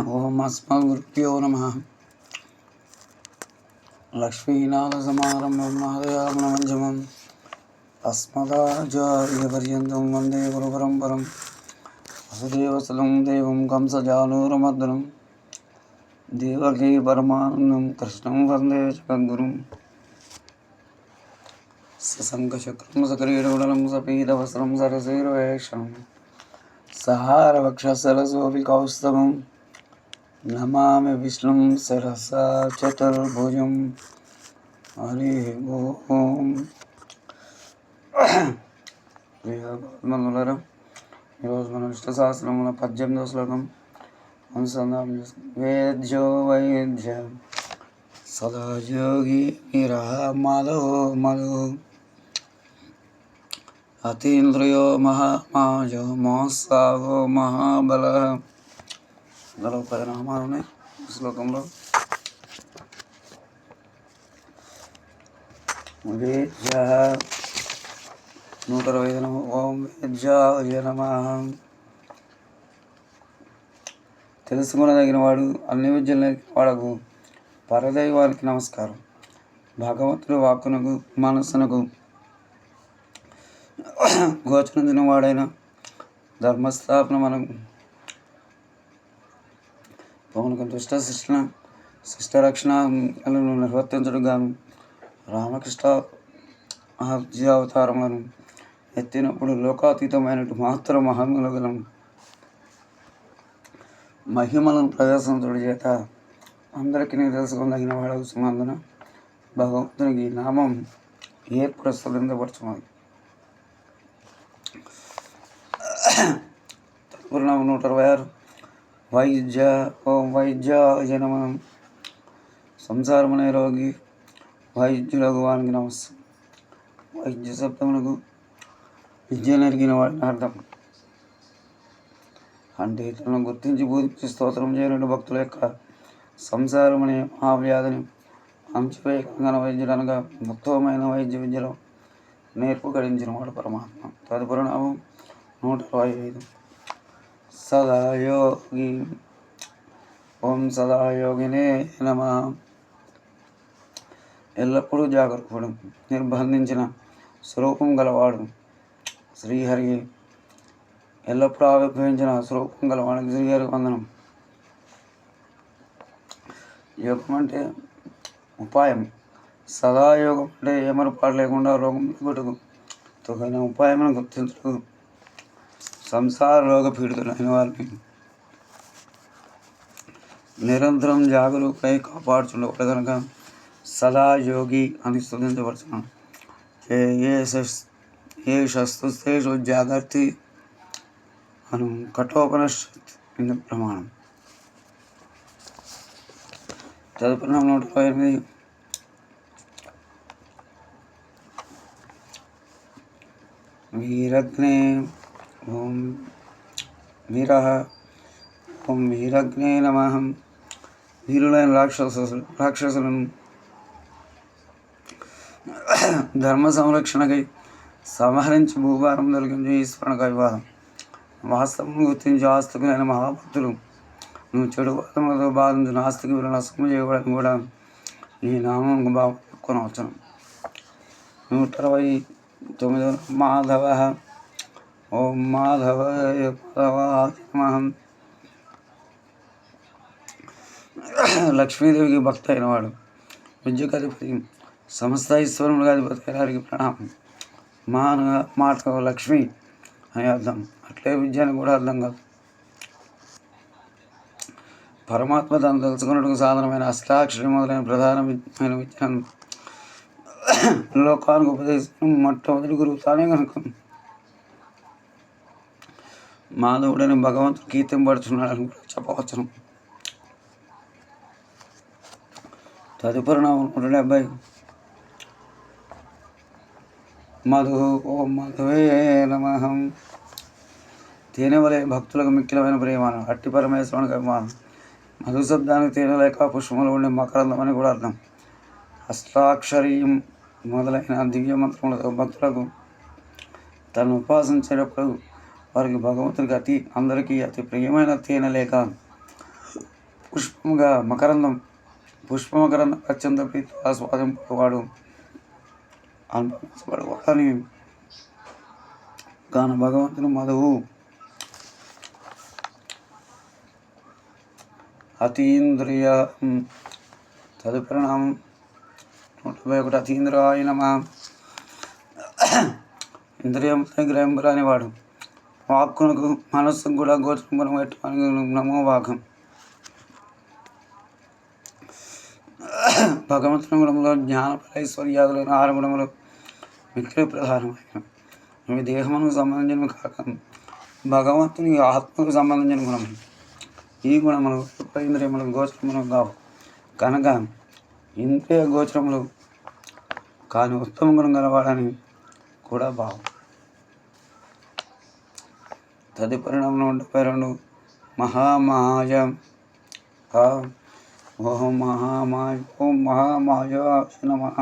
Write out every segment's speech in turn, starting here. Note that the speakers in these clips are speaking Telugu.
ஓம் அஸ்மத்குருப்பியோ நம லக்ஷ்மீநாதசமாரம்பம் மகதயாமனமஞ்சமம் அஸ்மதாச்சாரியபரியந்தம் வந்தே குருபரம்பரம். வசுதேவசலம் தெய்வம் கம்சஜானூரமர்தனம். தேவகே பரமானந்தம் கிருஷ்ணம் வந்தே ஜகத்குரும் சசங்கசக்ரம் சகரீடகுடலம் சபீதவசரம் சரசீரவேஷம். सहारवक्षसरसोऽपि कौस्तवम् నమామి విష్ణుం సరసా చతుర్భుజం హరి ఓం ప్రియమనులరా ఈరోజు మనం ఇష్టశాస్త్రముల పద్దెనిమిదవ శ్లోకం అనుసంధానం చేసుకుందాం వేద్యో వైద్య సదా యోగి నిరహ మాధవో మధు అతీంద్రియో మహామాజో మహోత్సాహో మహాబల ఇందులో పది నామాలు ఉన్నాయి శ్లోకంలో. వేద్య నూట ఇరవై ఐదు నమ ఓం వేద్యాయ నమ. తెలుసుకునదగిన వాడు అన్ని విద్యలు నేర్పిన వాడకు. పరదైవానికి నమస్కారం. భగవంతుడు వాక్కునకు మనస్సునకు గోచరం తినవాడైన ధర్మస్థాపన మనం పవనకు దుష్ట శిక్షణ శిష్ట రక్షణ నిర్వర్తించడం గాను రామకృష్ణ ఆర్జీ అవతారములను ఎత్తినప్పుడు లోకాతీతమైనట్టు మాత్రం మహములు మహిమలను ప్రదర్శించడం చేత అందరికీ తెలుసుకునదగిన వాడవుతున్నందున భగవంతునికి నామం నామం ఏర్పరస్థలించబడుచున్నది తత్పూర్ణం నూట ఇరవై ఆరు. వైద్య ఓం వైద్య జనమనం సంసారమనే రోగి వైద్యులకు వానికి నమస్సు. వైద్య శబ్దమునకు విద్య నెరిగిన వాడిని అర్థం. అంటే ఇతరులను గుర్తించి పూజించి స్తోత్రం చేయలేని భక్తుల యొక్క సంసారం అనే మహావ్యాధిని అంశవేగంగా వైద్యుడు అనగా ఉత్తమమైన వైద్య విద్యలో నేర్పు గడించిన వాడు పరమాత్మ. తదుపరిణామం నూట ఇరవై ఐదు. సదాయోగి ఓం సదాయోగినే నమ. ఎల్లప్పుడూ జాగరూకుడు నిర్బంధించిన స్వరూపం గలవాడు శ్రీహరి. ఎల్లప్పుడూ ఆవిర్భవించిన స్వరూపం గలవాడు శ్రీహరి వందనం. యోగం అంటే ఉపాయం. సదాయోగం అంటే ఏమరపాటు లేకుండా రోగం కొట్టుకు తగిన ఉపాయమని గుర్తించడం సంసార రోగ పీడితులైన వారిని నిరంతరం జాగరూకై కాపాడుచుండకూడదు కనుక సదా యోగి అని స్థుతించవలసిన ఏ ఏ శస్- ఏ శస్త్రేషు జాగర్తి అను కఠోపనిషత్ ఇందు ప్రమాణం. తదుపరి నూట ఇరవై ఎనిమిది. వీరగ్నే ఓం వీర ఓం వీరగ్నే నమహం వీరులైన రాక్షసు రాక్షసులను ధర్మ సంరక్షణకై సంహరించి భూభారం తొలగించి ఈశ్వరునికి వివాదం వాస్తవం గుర్తించి ఆస్తికులైన మహాభక్తులు నువ్వు చెడు వాదములతో బాధించిన ఆస్తికి వీరు నష్టం చేయబడని కూడా ఈ నామం బాగా చెప్పుకొనవచ్చును నూట అరవై తొమ్మిది మాధవ ఓం మాధవ మాధవాహం లక్ష్మీదేవికి భక్త అయినవాడు విద్యకు అధిపతి సమస్త ఈశ్వరునికి అధిపతి గారికి ప్రణామం. మాన మాట లక్ష్మి అని అర్థం. అట్లే విద్య అని కూడా అర్థం కాదు. పరమాత్మ తను తెలుసుకున్నట్టుకు సాధనమైన అష్టాక్షరి మొదలైన ప్రధానమైన విద్యను లోకానికి ఉపదేశం మొట్టమొదటి గురువు తానే కనుక మాధవుడని భగవంతుడు కీర్తింపడుతున్నాడని కూడా చెప్పవచ్చును. తదుపరి నామం నూట డెబ్బై మధు ఓం మధువే నమహం తేనెవలే భక్తులకు మిక్కిలమైన ప్రేమానం. అట్టి పరమేశ్వరునికి అభిమానం మధు శబ్దానికి తేనె లేక పుష్పములు ఉండే మకరందం అని కూడా అర్థం. అష్టాక్షరీయం మొదలైన దివ్య మంత్రములతో భక్తులకు తను ఉపాసించేటప్పుడు వారికి భగవంతుడికి అతి అందరికీ అతి ప్రియమైన తేనె లేక పుష్పముగా మకరందం పుష్పమకరందం అత్యంత ప్రీతి ఆస్వాదింపవాడు అనుభవించబడవాడని గాన భగవంతుని మధువు అతీంద్రియ తదుపరిణామం నూట డెబ్బై ఒకటి ఆయన నమ. ఇంద్రియం గ్రహింపురాని వాడు. వాక్కునకు మనస్సుకు కూడా గోచరం పెట్టడానికి నమో భాగం భగవంతుని గుణంలో జ్ఞాన ఐశ్వర్యాదులైన ఆరు గుణములు మిక్కిలి ప్రధానమైన ఇవి దేహమునకు సంబంధించినవి కాక భగవంతుని ఆత్మకు సంబంధించిన గుణములు ఈ గుణములు ఇంద్రియములు గోచరములు కావు. కనుక ఇంద్రియ గోచరములు కానీ ఉత్తమ గుణం గలవాడని కూడా భావం. తదుపరిణంలో నూట రెండు మహామహాజ. ఆ ఓం మహామాయ ఓం మహామాయ నమః.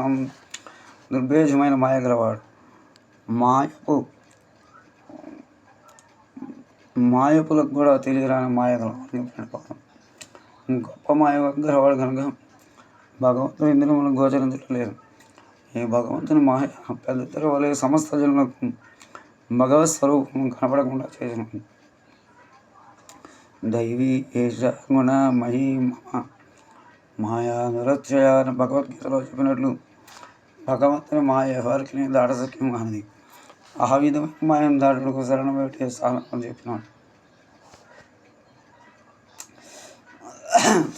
దుర్భేజమైన మాయ గలవాడు మాయపు మాయపులకు కూడా తెలియరాని మాయ గలవాడు గొప్ప మాయ గలవాడు కనుక భగవంతుని గోచరించడం లేదు. ఈ భగవంతుని మాయ పెద్ద వలె సమస్త జనులకు భగవత్ స్వరూపం కనపడకుండా చేసినది దైవీ ఏష గుణ మహీ మమ మాయా నిరత్యయ అని భగవద్గీతలో చెప్పినట్లు భగవంతుని మాయ ఎవరికి దాటసక్యం కానిది. ఆ విధమైన మాయం దాటుకు శరణం పెట్టే సాధన చెప్పినాడు.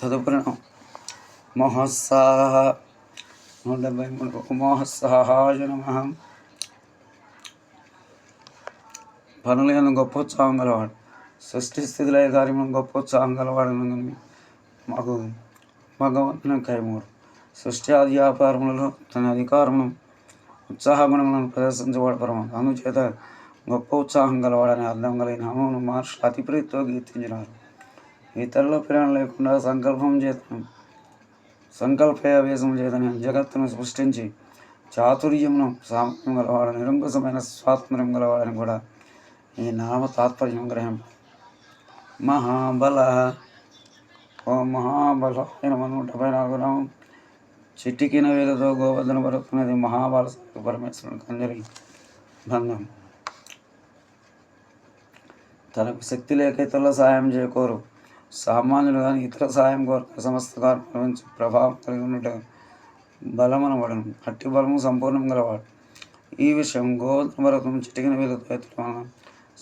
తదుపరి మహోత్సాహ నూట డెబ్బై మూడు మహోత్సాహాయ నమ. పనులను గొప్ప ఉత్సాహం గలవాడు. సృష్టి స్థితిలో కార్యంలో గొప్ప ఉత్సాహం గలవాడు మాకు భగవంతుని కైమూరు. సృష్టి ఆది వ్యాపారములలో తన అధికారము ఉత్సాహగుణములను ప్రదర్శించబడ పరమ అందుచేత గొప్ప ఉత్సాహం గలవాడని అర్థం కలిగిన నామమును మహర్షులు అతి ప్రీతితో కీర్తించినారు. ఇతరుల ప్రేరణ లేకుండా సంకల్పం చేతను సంకల్పయావేశం చేతని జగత్తును సృష్టించి చాతుర్యమును సామర్థ్యం గలవాడు నిరంకుశమైన స్వాతంత్ర్యం గలవాడని కూడా ఈ నామ తాత్పర్యం గ్రహం. మహాబల. ఓ మహాబల. నమ నూట డెబ్బై నాలుగు నామం చిట్టికిన వేలతో గోవర్ధన పరుతున్నది మహాబల పరమేశ్వరునికి అందరి బంధం. తనకు శక్తి లేక ఇతరుల సాయం చేయకోరు సామాన్యులు కానీ ఇతర సాయం కోరిక సమస్త కార్మించి ప్రభావం కలిగి ఉండటం బలమనబడను. అట్టి బలము సంపూర్ణం గలవాడు. ఈ విషయం గోవర్ధన పర్వతం చిటికిన వేలతో ఎత్తడం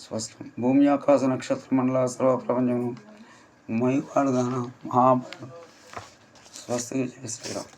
వలన స్పష్టం భూమి ఆకాశ నక్షత్ర మండల సర్వ ప్రపంచము మైవాడుగాన మహాబలం స్వస్తి జయ శ్రీరామ్